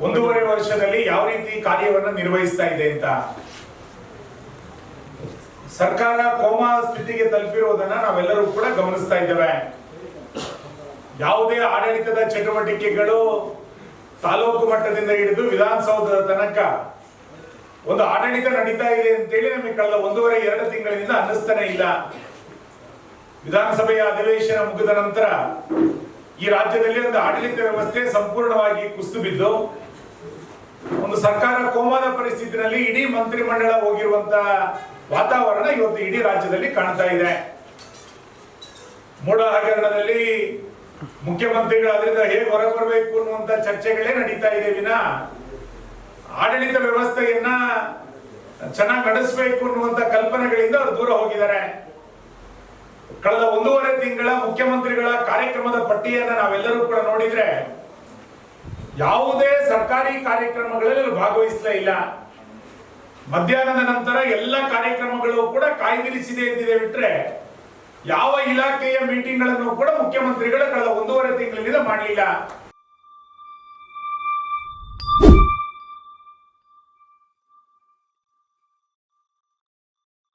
ಒಂದೂವರೆ ವರ್ಷದಲ್ಲಿ ಯಾವ ರೀತಿ ಕಾರ್ಯವನ್ನು ನಿರ್ವಹಿಸ್ತಾ ಇದೆ ಅಂತ? ಸರ್ಕಾರ ಕೋಮಾ ಸ್ಥಿತಿಗೆ ತಲುಪಿರುವುದನ್ನ ನಾವೆಲ್ಲರೂ ಕೂಡ ಗಮನಿಸ್ತಾ ಇದ್ದೇವೆ. ಯಾವುದೇ ಆಡಳಿತದ ಚಟುವಟಿಕೆಗಳು ತಾಲೂಕು ಮಟ್ಟದಿಂದ ಹಿಡಿದು ವಿಧಾನಸೌಧದ ತನಕ ಒಂದು ಆಡಳಿತ ನಡೀತಾ ಇದೆ ಅಂತೇಳಿ ನಮಗೆ ಕಳೆದ ಒಂದೂವರೆ, ಎರಡು ತಿಂಗಳಿಂದ ಅನ್ನಿಸ್ತಾನೆ ಇಲ್ಲ. ವಿಧಾನಸಭೆಯ ಅಧಿವೇಶನ ಮುಗಿದ ನಂತರ ಈ ರಾಜ್ಯದಲ್ಲಿ ಒಂದು ಆಡಳಿತ ವ್ಯವಸ್ಥೆ ಸಂಪೂರ್ಣವಾಗಿ ಕುಸಿದು ಬಿದ್ದು, ಒಂದು ಸರ್ಕಾರ ಕೋಮಾದ ಪರಿಸ್ಥಿತಿನಲ್ಲಿ ಇಡೀ ಮಂತ್ರಿಮಂಡಲ ಹೋಗಿರುವಂತ ವಾತಾವರಣ ಇವತ್ತು ಇಡೀ ರಾಜ್ಯದಲ್ಲಿ ಕಾಣ್ತಾ ಇದೆ. ಮೂಡ ಹಗರಣದಲ್ಲಿ ಮುಖ್ಯಮಂತ್ರಿಗಳು ಅದರಿಂದ ಹೇಗೆ ಹೊರಬರಬೇಕು ಅನ್ನುವಂತ ಚರ್ಚೆಗಳೇ ನಡೀತಾ ಇದೆ ವಿನ. ಆಡಳಿತ ವ್ಯವಸ್ಥೆಯನ್ನ ಚೆನ್ನಾಗಿ ನಡೆಸಬೇಕು ಅನ್ನುವಂತ ಕಲ್ಪನೆಗಳಿಂದ ಅವರು ದೂರ ಹೋಗಿದ್ದಾರೆ. ಕಳೆದ ಒಂದೂವರೆ ತಿಂಗಳ ಮುಖ್ಯಮಂತ್ರಿಗಳ ಕಾರ್ಯಕ್ರಮದ ಪಟ್ಟಿಯನ್ನು ನಾವೆಲ್ಲರೂ ಕೂಡ ನೋಡಿದ್ರೆ ಯಾವುದೇ ಸರ್ಕಾರಿ ಕಾರ್ಯಕ್ರಮಗಳಲ್ಲಿ ಭಾಗವಹಿಸಲೇ ಇಲ್ಲ. ಮಧ್ಯಾಹ್ನದ ನಂತರ ಎಲ್ಲ ಕಾರ್ಯಕ್ರಮಗಳು ಕೂಡ ಕಾಯ್ದಿರಿಸಿದೆ ಎಂದಿದೆ ಬಿಟ್ರೆ ಯಾವ ಇಲಾಖೆಯ ಮೀಟಿಂಗ್ಗಳನ್ನು ಕೂಡ ಮುಖ್ಯಮಂತ್ರಿಗಳು ಕಳೆದ ಒಂದೂವರೆ ತಿಂಗಳಿಂದ ಮಾಡಲಿಲ್ಲ.